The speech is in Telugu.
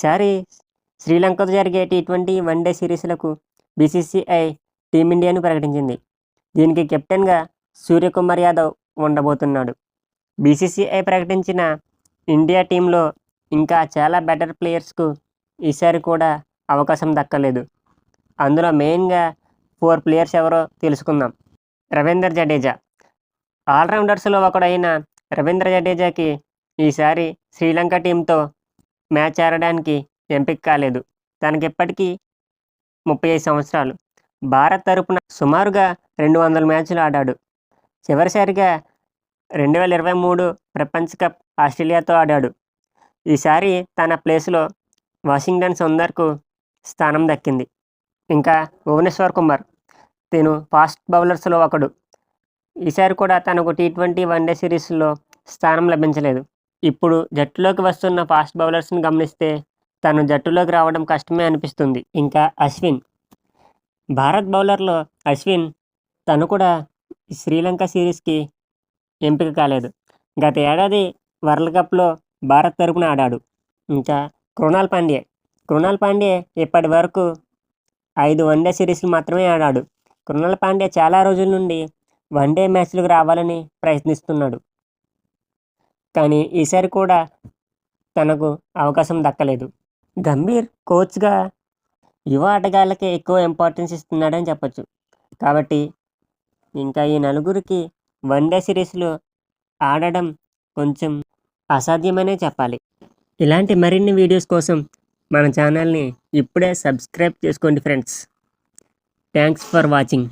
ఈసారి శ్రీలంకతో జరిగే టీ ట్వంటీ వన్డే సిరీస్లకు బీసీసీఐ టీమిండియాను ప్రకటించింది. దీనికి కెప్టెన్గా సూర్యకుమార్ యాదవ్ ఉండబోతున్నాడు. బీసీసీఐ ప్రకటించిన ఇండియా టీంలో ఇంకా చాలా బెటర్ ప్లేయర్స్కు ఈసారి కూడా అవకాశం దక్కలేదు. అందులో మెయిన్గా ఫోర్ ప్లేయర్స్ ఎవరో తెలుసుకుందాం. రవీందర్ జడేజా. ఆల్రౌండర్స్లో ఒకడైన రవీంద్ర జడేజాకి ఈసారి శ్రీలంక టీంతో మ్యాచ్ ఆడడానికి ఎంపిక కాలేదు. తనకి ఇప్పటికీ ముప్పై ఐదు సంవత్సరాలు. భారత్ తరపున సుమారుగా రెండు వందల మ్యాచ్లు ఆడాడు. చివరిసారిగా రెండు వేల ఇరవై మూడు ప్రపంచ కప్ ఆస్ట్రేలియాతో ఆడాడు. ఈసారి తన ప్లేస్లో వాషింగ్టన్ సుందర్కు స్థానం దక్కింది. ఇంకా భువనేశ్వర్ కుమార్ తిను ఫాస్ట్ బౌలర్స్లో ఒకడు. ఈసారి కూడా తనకు టీ ట్వంటీ వన్డే సిరీస్లో స్థానం లభించలేదు. ఇప్పుడు జట్టులోకి వస్తున్న ఫాస్ట్ బౌలర్స్ని గమనిస్తే తను జట్టులోకి రావడం కష్టమే అనిపిస్తుంది. ఇంకా అశ్విన్. భారత్ బౌలర్లో అశ్విన్ తను కూడా శ్రీలంక సిరీస్కి ఎంపిక కాలేదు. గత ఏడాది వరల్డ్ కప్లో భారత్ తరపున ఆడాడు. ఇంకా కృణాల్ పాండ్యే. కృణాల్ పాండ్యే ఇప్పటి వరకు ఐదు వన్డే సిరీస్లు మాత్రమే ఆడాడు. కృణాల్ పాండ్యే చాలా రోజుల నుండి వన్డే మ్యాచ్లకు రావాలని ప్రయత్నిస్తున్నాడు. కానీ ఈసారి కూడా తనకు అవకాశం దక్కలేదు. గంభీర్ కోచ్గా యువ ఆటగాళ్ళకే ఎక్కువ ఇంపార్టెన్స్ ఇస్తున్నాడని చెప్పొచ్చు. కాబట్టి ఇంకా ఈ నలుగురికి వన్డే సిరీస్లో ఆడడం కొంచెం అసాధ్యమనే చెప్పాలి. ఇలాంటి మరిన్ని వీడియోస్ కోసం మన ఛానల్ని ఇప్పుడే సబ్స్క్రైబ్ చేసుకోండి ఫ్రెండ్స్. Thanks for watching.